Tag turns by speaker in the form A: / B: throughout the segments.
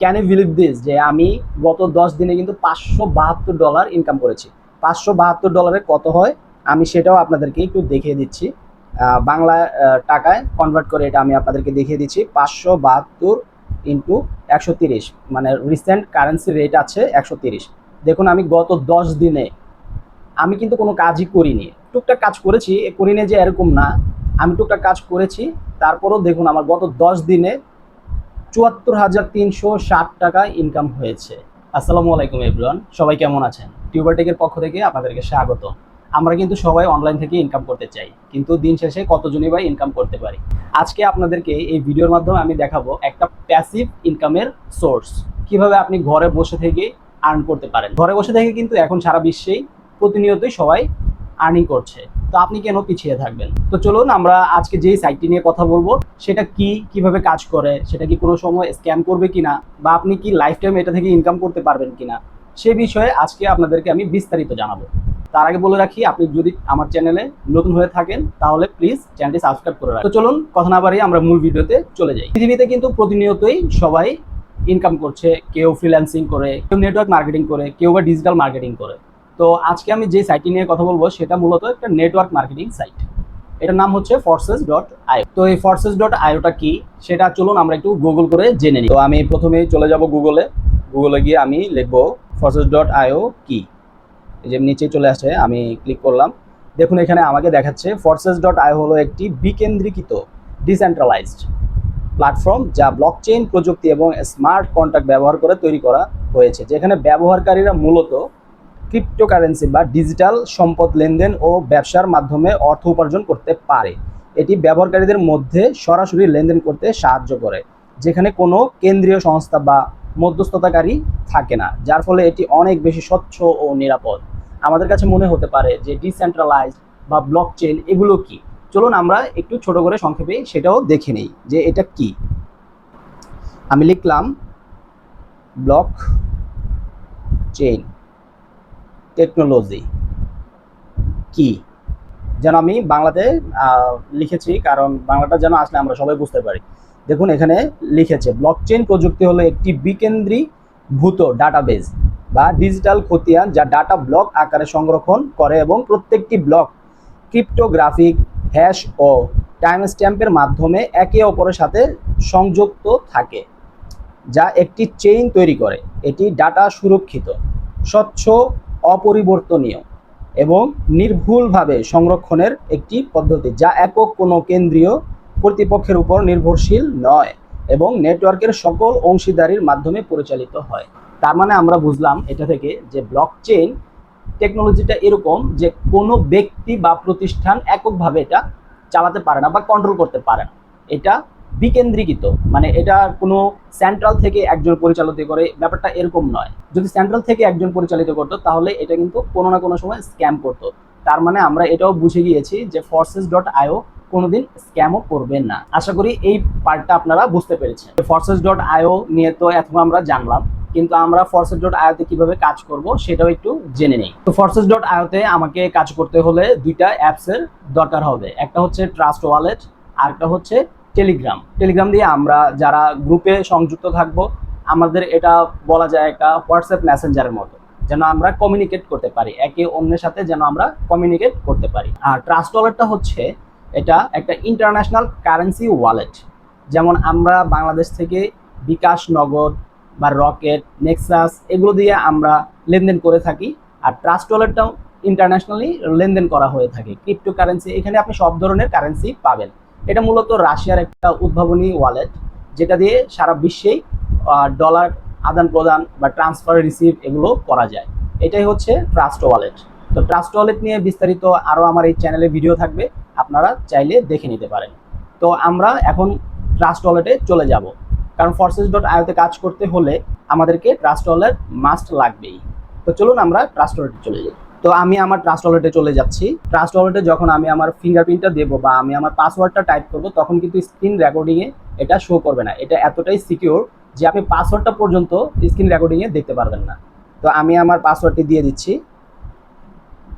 A: Can you believe this যে আমি গত দশ দিনে কিন্তু পাঁচশো বাহাত্তর ডলার ইনকাম করেছি। পাঁচশো বাহাত্তর ডলারে কত হয়? আমি সেটাও আপনাদেরকে একটু দেখিয়ে দিচ্ছি। বাংলা টাকায় কনভার্ট করে এটা আমি আপনাদেরকে দেখিয়ে দিচ্ছি। পাঁচশো বাহাত্তর ইন্টু একশো তিরিশ। মানে রিসেন্ট কারেন্সি রেট আছে একশো তিরিশ। দেখুন, আমি গত দশ দিনে আমি কিন্তু কোনো কাজই করিনি। টুকটাক কাজ করেছি করিনি যে এরকম না। আমি টুকটাক কাজ করেছি। তারপরও দেখুন, আমার গত দশ দিনে চুয়াত্তর হাজার তিনশো ষাট টাকা ইনকাম হয়েছে। আসসালামু আলাইকুম এভরিওয়ান সবাই কেমন আছেন? টিউবারটেকের পক্ষ থেকে আপনাদেরকে স্বাগত। আমরা কিন্তু সবাই অনলাইন থেকে ইনকাম করতে চাই, কিন্তু দিন শেষে কতজনই বা ইনকাম করতে পারি? আজকে আপনাদেরকে এই ভিডিওর মাধ্যমে আমি দেখাবো একটা প্যাসিভ ইনকামের সোর্স কীভাবে আপনি ঘরে বসে থেকে আর্ন করতে পারেন? ঘরে বসে থেকে কিন্তু এখন সারা বিশ্বেই প্রতিনিয়তই সবাই আর্নিং করছে। তো আপনি কেন পিছিয়ে থাকবেন? তো চলুন আমরা আজকে যেই সাইটটি নিয়ে কথা বলব, সেটা কি, কীভাবে কাজ করে, সেটা কি কোনো সময় স্ক্যাম করবে কিনা, বা আপনি কি লাইফ টাইম এটা থেকে ইনকাম করতে পারবেন কিনা, সে বিষয়ে আজকে আপনাদেরকে আমি বিস্তারিত জানাব। তার আগে বলে রাখি, আপনি যদি আমার চ্যানেলে নতুন হয়ে থাকেন, তাহলে প্লিজ চ্যানেলটি সাবস্ক্রাইব করে রাখুন। তো চলুন, কথা না বাড়িয়ে আমরা মূল ভিডিওতে চলে যাই। পৃথিবীতে কিন্তু প্রতিনিয়তই সবাই ইনকাম করছে, কেউ ফ্রিল্যান্সিং করে, কেউ নেটওয়ার্ক মার্কেটিং করে, কেউ বা ডিজিটাল মার্কেটিং করে। তো আজকে আমি যে সাইটটি নিয়ে কথা বলব, সেটা মূলত একটা নেটওয়ার্ক মার্কেটিং সাইট এটার নাম হচ্ছে ফর্সেস ডট আইও তো এই ফর্সেস ডট আইওটা কি? সেটা চলুন আমরা একটু গুগল করে জেনে নিই। তো আমি প্রথমেই চলে যাব গুগলে গুগলে গিয়ে আমি লিখব ফর্সেস ডট আইও কি? এই যে নিচেই চলে আসে, আমি ক্লিক করলাম। দেখুন এখানে আমাকে দেখাচ্ছে ফর্সেস ডট আই হলো একটি বিকেন্দ্রীকৃত ডিসেন্ট্রালাইজড প্ল্যাটফর্ম যা ব্লকচেইন প্রযুক্তি এবং স্মার্ট কন্ট্যাক্ট ব্যবহার করে তৈরি করা হয়েছে, যেখানে ব্যবহারকারীরা মূলত ক্রিপ্টোকারেন্সি বা ডিজিটাল সম্পদ লেনদেন ও ব্যবসার মাধ্যমে অর্থ উপার্জন করতে পারে। এটি ব্যবহারকারীদের মধ্যে সরাসরি লেনদেন করতে সাহায্য করে, যেখানে কোনো কেন্দ্রীয় সংস্থা বা মধ্যস্থতাকারী থাকে না, যার ফলে এটি অনেক বেশি স্বচ্ছ ও নিরাপদ। আমাদের কাছে মনে হতে পারে যে ডিসেন্ট্রালাইজ বা ব্লকচেইন এগুলো কি? চলুন আমরা একটু ছোট করে সংক্ষেপে সেটাও দেখে নেই যে এটা কি। আমি লিখলাম ব্লক চেইন টেকনোলজি। কি? যেন আমি বাংলাতে লিখেছি, কারণ বাংলাটা যেন আসলে আমরা সবাই বুঝতে পারি। দেখুন, এখানে লিখেছে ব্লকচেইন প্রযুক্তি হলো একটি বিকেন্দ্রীভূত ডাটাবেজ বা ডিজিটাল খতিয়ান যা ডাটা ব্লক আকারে সংরক্ষণ করে এবং প্রত্যেকটি ব্লক ক্রিপ্টোগ্রাফিক হ্যাশ ও টাইম স্ট্যাম্পের মাধ্যমে একে অপরের সাথে সংযুক্ত থাকে, যা একটি চেইন তৈরি করে। এটি ডাটা সুরক্ষিত, স্বচ্ছ অপরিবর্তনীয় এবং নির্ভুলভাবে সংরক্ষণের একটি পদ্ধতি, যা একক কোনো কেন্দ্রীয় কর্তৃপক্ষের উপর নির্ভরশীল নয় এবং নেটওয়ার্কের সকল অংশীদারির মাধ্যমে পরিচালিত হয়। তার মানে আমরা বুঝলাম এটা থেকে যে ব্লক চেইন টেকনোলজিটা এরকম যে কোনো ব্যক্তি বা প্রতিষ্ঠান এককভাবে এটা চালাতে পারে না বা কন্ট্রোল করতে পারে না। এটা বিকেন্দ্রীকৃত। মানে এটা কোনো সেন্ট্রাল থেকে একজন পরিচালিত করে, ব্যাপারটা এরকম নয়। যদি সেন্ট্রাল থেকে একজন পরিচালিত করতো, তাহলে এটা কিন্তু কোনো না কোনো সময় স্ক্যাম করতো। তার মানে আমরা এটাও বুঝে গিয়েছি যে ফর্সেস ডট আইও কোনোদিন স্ক্যামও করবেন না। আশা করি এই পার্টটা আপনারা বুঝতে পেরেছেন। ফর্সেস ডট আইও নিয়ে তো এখন আমরা জানলাম, কিন্তু আমরা ফর্সেস ডট আয়োতে কীভাবে কাজ করব সেটাও একটু জেনে নেই। তো ফর্সেস ডট আয়োতে আমাকে কাজ করতে হলে দুইটা অ্যাপসের দরকার হবে। একটা হচ্ছে ট্রাস্ট ওয়ালেট আর একটা হচ্ছে টেলিগ্রাম টেলিগ্রাম দিয়ে আমরা যারা গ্রুপে সংযুক্ত থাকব, আমাদের এটা বলা যায় একটা হোয়াটসঅ্যাপ মেসেঞ্জারের মতো, যেন আমরা কমিউনিকেট করতে পারি, একে অন্যের সাথে যেন আমরা কমিউনিকেট করতে পারি। আর ট্রাস্ট ওয়ালেটটা হচ্ছে এটা একটা ইন্টারন্যাশনাল কারেন্সি ওয়ালেট যেমন আমরা বাংলাদেশ থেকে বিকাশ নগদ বা রকেট, নেক্সাস এগুলো দিয়ে আমরা লেনদেন করে থাকি, আর ট্রাস্ট ওয়ালেটটাও ইন্টারন্যাশনালি লেনদেন করা হয়ে থাকে। ক্রিপ্টো কারেন্সি এখানে আপনি সব ধরনের কারেন্সি পাবেন। এটা মূলত রাশিয়ার একটা উদ্ভাবনী ওয়ালেট যেটা দিয়ে সারা বিশ্বেই ডলার আদান প্রদান বা ট্রান্সফার রিসিভ এগুলো করা যায়। এটাই হচ্ছে ট্রাস্ট ওয়ালেট তো ট্রাস্ট ওয়ালেট নিয়ে বিস্তারিত আরও আমার এই চ্যানেলে ভিডিও থাকবে, আপনারা চাইলে দেখে নিতে পারেন। তো আমরা এখন ট্রাস্ট ওয়ালেটে চলে যাব। কারণ ফরসেস ডট আয়োতে কাজ করতে হলে আমাদেরকে ট্রাস্ট ওয়ালেট মাস্ট লাগবেই। তো চলুন আমরা ট্রাস্ট ওয়ালেটে চলে যাই। তো আমি আমার ট্রাস্ট ওয়ালেটে চলে যাচ্ছি। ট্রাস্ট ওয়ালেটে যখন আমি আমার ফিঙ্গারপ্রিন্টটা দেবো বা আমি আমার পাসওয়ার্ডটা টাইপ করব, তখন কিন্তু স্ক্রিন রেকর্ডিংয়ে এটা শো করবে না। এটা এতটাই সিকিউর যে আপনি পাসওয়ার্ডটা পর্যন্ত স্ক্রিন রেকর্ডিংয়ে দেখতে পারবেন না। তো আমি আমার পাসওয়ার্ডটি দিয়ে দিচ্ছি।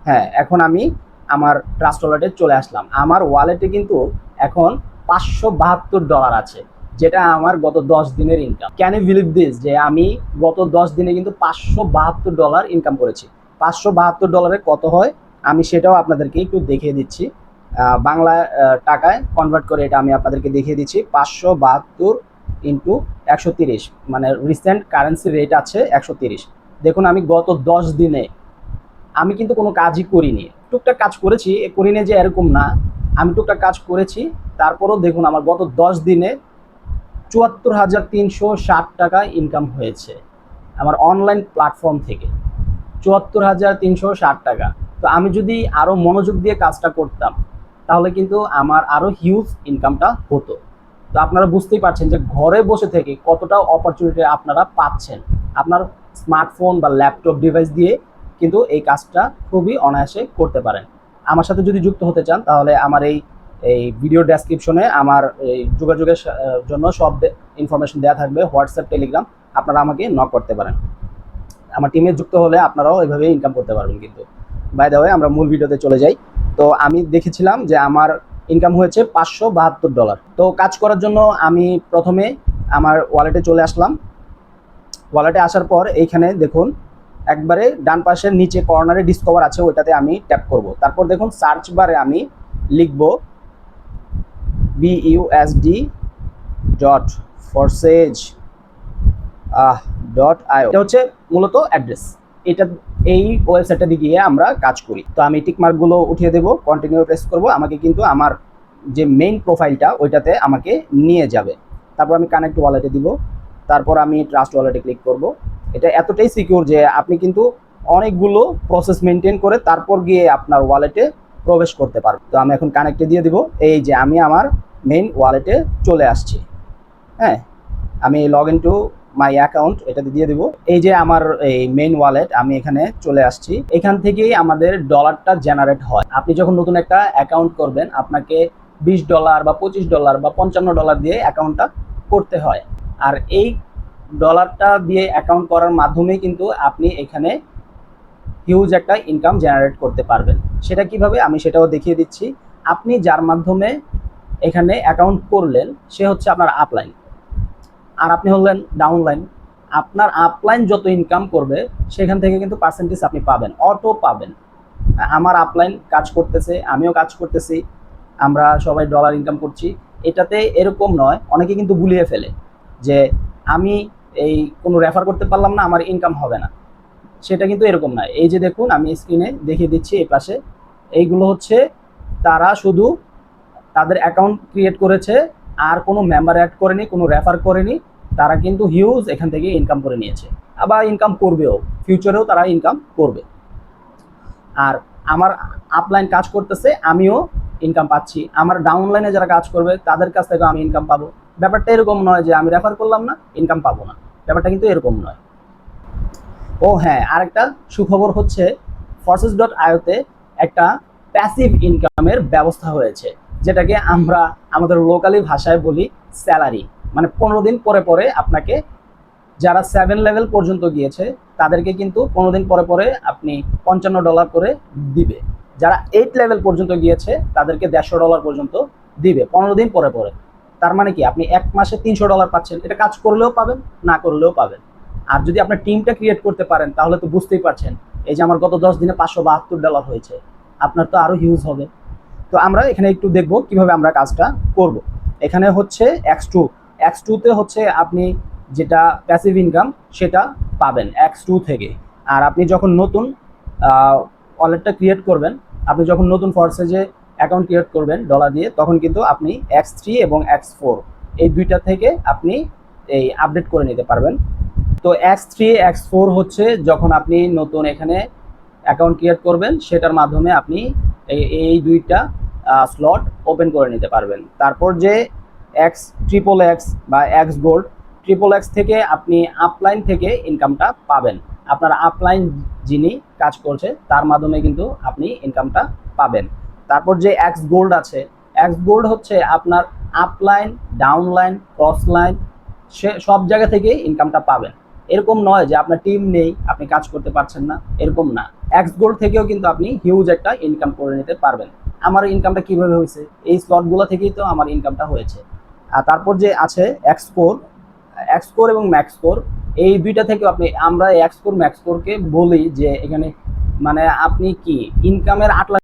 A: হ্যাঁ এখন আমি আমার ট্রাস্ট ওয়ালেটে চলে আসলাম। আমার ওয়ালেটে কিন্তু এখন পাঁচশো বাহাত্তর ডলার আছে, যেটা আমার গত দশ দিনের income can you believe this যে আমি গত দশ দিনে কিন্তু পাঁচশো বাহাত্তর ডলার ইনকাম করেছি। পাঁচশো বাহাত্তর ডলারে কত হয়? আমি সেটাও আপনাদেরকে একটু দেখিয়ে দিচ্ছি। বাংলা টাকায় কনভার্ট করে এটা আমি আপনাদেরকে দেখিয়ে দিচ্ছি। পাঁচশো বাহাত্তর ইন্টু একশো তিরিশ মানে রিসেন্ট কারেন্সি রেট আছে একশো তিরিশ। দেখুন, আমি গত দশ দিনে আমি কিন্তু কোনো কাজই করিনি। টুকটাক কাজ করেছি, এ করিনি যে এরকম না। আমি টুকটাক কাজ করেছি, তারপরও দেখুন, আমার গত দশ দিনে চুয়াত্তর হাজার তিনশো ষাট টাকা ইনকাম হয়েছে। আমার অনলাইন প্ল্যাটফর্ম থেকে। চুয়াত্তর হাজার তিনশো ষাট টাকা। তো আমি যদি আরও মনোযোগ দিয়ে কাজটা করতাম, তাহলে কিন্তু আমার আরও হিউজ ইনকামটা হতো। তো আপনারা বুঝতেই পারছেন যে ঘরে বসে থেকে কতটা অপরচুনিটি আপনারা পাচ্ছেন। আপনার স্মার্টফোন বা ল্যাপটপ ডিভাইস দিয়ে কিন্তু এই কাজটা খুবই অনায়াসে করতে পারেন। আমার সাথে যদি যুক্ত হতে চান, তাহলে আমার এই এই ভিডিও ডেসক্রিপশনে আমার এই যোগাযোগের জন্য সব ইনফরমেশন দেওয়া থাকবে। হোয়াটসঅ্যাপ টেলিগ্রাম আপনারা আমাকে নক করতে পারেন। আমার টিমে যুক্ত হলে আপনারাও এভাবে ইনকাম করতে পারবেন কিন্তু। বাই দ্য ওয়ে আমরা মূল ভিডিওতে চলে যাই। তো আমি দেখেছিলাম যে আমার ইনকাম হয়েছে পাঁচশো বাহাত্তর ডলার তো কাজ করার জন্য আমি প্রথমে আমার ওয়ালেটে চলে আসলাম। ওয়ালেটে আসার পর এইখানে দেখুন, একবারে ডান পাশের নিচে কর্নারে ডিসকভার আছে, ওইটাতে আমি ট্যাপ করব। তারপর দেখুন সার্চ বারে আমি লিখব BUSD dot Forsage dot I এটা হচ্ছে মূলত অ্যাড্রেস এটা এই ওয়েবসাইটটা গিয়ে আমরা কাজ করি। তো আমি টিক মার্কগুলো উঠিয়ে দেবো কন্টিনিউ প্রেস করব। আমাকে কিন্তু আমার যে মেইন প্রোফাইলটা ওইটাতে আমাকে নিয়ে যাবে। তারপর আমি কানেক্ট ওয়ালেটে দিব। তারপর আমি ট্রাস্ট ওয়ালেটে ক্লিক করব। এটা এতটাই সিকিউর যে আপনি কিন্তু অনেকগুলো প্রসেস মেনটেন করে তারপর গিয়ে আপনার ওয়ালেটে প্রবেশ করতে পারবেন। তো আমি এখন কানেক্টে দিয়ে দিব। এই যে আমি আমার মেইন ওয়ালেটে চলে আসছি। হ্যাঁ আমি log in to my account এটাতে দিয়ে দিব। এই যে আমার এই মেইন ওয়ালেট আমি এখানে চলে আসছি। এখান থেকেই আমাদের ডলারটা জেনারেট হয়। আপনি যখন নতুন একটা অ্যাকাউন্ট করবেন, আপনাকে বিশ ডলার বা পঁচিশ ডলার বা পঞ্চান্ন ডলার দিয়ে অ্যাকাউন্টটা করতে হয়। আর এই ডলারটা দিয়ে অ্যাকাউন্ট করার মাধ্যমেই কিন্তু আপনি এখানে হিউজ একটা ইনকাম জেনারেট করতে পারবেন। সেটা কীভাবে? আমি সেটাও দেখিয়ে দিচ্ছি। আপনি যার মাধ্যমে এখানে অ্যাকাউন্ট করলেন, সে হচ্ছে আপনার আপলাইন আর আপনি হলেন ডাউনলাইন আপনার আপলাইন যত ইনকাম করবে, সেখান থেকে কিন্তু পার্সেন্টেজ আপনি পাবেন অটো পাবেন। আমার আপলাইন কাজ করতেছে, আমিও কাজ করতেছি, আমরা সবাই ডলার ইনকাম করছি। এটাতে এরকম নয়, অনেকে কিন্তু গুলিয়ে ফেলে যে আমি এই কোনো রেফার করতে পারলাম না, আমার ইনকাম হবে না। সেটা কিন্তু এরকম নয়। এই যে দেখুন, আমি স্ক্রিনে দেখিয়ে দিচ্ছি এই পাশে। এইগুলো হচ্ছে তারা শুধু তাদের অ্যাকাউন্ট ক্রিয়েট করেছে, আর কোনো মেম্বার অ্যাড করেনি, কোনো রেফার করেনি। তারা কিন্তু হিউজ এখান থেকে ইনকাম করে নিয়েছে। আবার ইনকাম করবেও ফিউচারেও তারা ইনকাম করবে। আর আমার আপলাইন কাজ করতেছে, আমিও ইনকাম পাচ্ছি। আমার ডাউনলাইনে যারা কাজ করবে, তাদের কাছ থেকেও আমি ইনকাম পাবো। ব্যাপারটা এরকম নয় যে আমি রেফার করলাম না ইনকাম পাবো না। ব্যাপারটা কিন্তু এরকম নয়। ও হ্যাঁ আরেকটা সুখবর হচ্ছে ফর্সেস ডট আয়োতে একটা প্যাসিভ ইনকামের ব্যবস্থা হয়েছে। যেটাকে আমরা আমাদের লোকালি ভাষায় বলি স্যালারি মানে পনেরো দিন পরে পরে আপনাকে যারা সেভেন লেভেল পর্যন্ত গিয়েছে, তাদেরকে কিন্তু পনেরো দিন পরে পরে আপনি পঞ্চান্ন ডলার করে দিবে। যারা এইট লেভেল পর্যন্ত গিয়েছে, তাদেরকে দেড়শো ডলার পর্যন্ত দিবে পনেরো দিন পরে পরে। তার মানে কি? আপনি এক মাসে তিনশো ডলার পাচ্ছেন। এটা কাজ করলেও পাবেন, না করলেও পাবেন। আর যদি আপনার টিমটা ক্রিয়েট করতে পারেন, তাহলে তো বুঝতেই পারছেন, এই যে আমার গত দশ দিনে পাঁচশো বাহাত্তর ডলার হয়েছে, আপনার তো আরও হিউজ হবে। তো আমরা এখানে একটু দেখব কীভাবে আমরা কাজটা করব। এখানে হচ্ছে এক্স টু এক্স টুতে হচ্ছে আপনি যেটা প্যাসিভ ইনকাম সেটা পাবেন এক্স টু থেকে। আর আপনি যখন নতুন ওয়ালেটটা ক্রিয়েট করবেন, আপনি যখন নতুন ফরসেজে অ্যাকাউন্ট ক্রিয়েট করবেন ডলার দিয়ে, তখন কিন্তু আপনি এক্স থ্রি এবং এক্স ফোর এই দুইটা থেকে আপনি এই আপডেট করে নিতে পারবেন। তো এক্স থ্রি এক্স ফোর হচ্ছে যখন আপনি নতুন এখানে অ্যাকাউন্ট ক্রিয়েট করবেন, সেটার মাধ্যমে আপনি এই দুইটা স্লট ওপেন করে নিতে পারবেন। তারপর যে এক্স ট্রিপল এক্স বা এক্স গোল্ড ট্রিপল এক্স থেকে আপনি আপলাইন থেকে ইনকামটা পাবেন। আপনার আপলাইন যিনি কাজ করছে, তার মাধ্যমে কিন্তু আপনি ইনকামটা পাবেন। তারপর যে এক্স গোল্ড আছে এক্স গোল্ড হচ্ছে আপনার আপলাইন ডাউনলাইন ক্রসলাইন সে সব জায়গা থেকে ইনকামটা পাবেন। এরকম নয় যে আপনার টিম নেই, আপনি কাজ করতে পারছেন না, এরকম না। এক্স গোল্ড থেকেও কিন্তু আপনি হিউজ একটা ইনকাম করে নিতে পারবেন। আমার ইনকামটা কীভাবে হয়েছে? এই স্লটগুলো থেকেই তো আমার ইনকামটা হয়েছে। তারপর যে আছে এক্সকোর এক্সকোর এবং ম্যাক্সকোর এই দুইটা থেকে আপনি, আমরা এক্সকোর ম্যাক্সকোরকে বলি যে এখানে মানে আপনি কি ইনকামের আট লাখ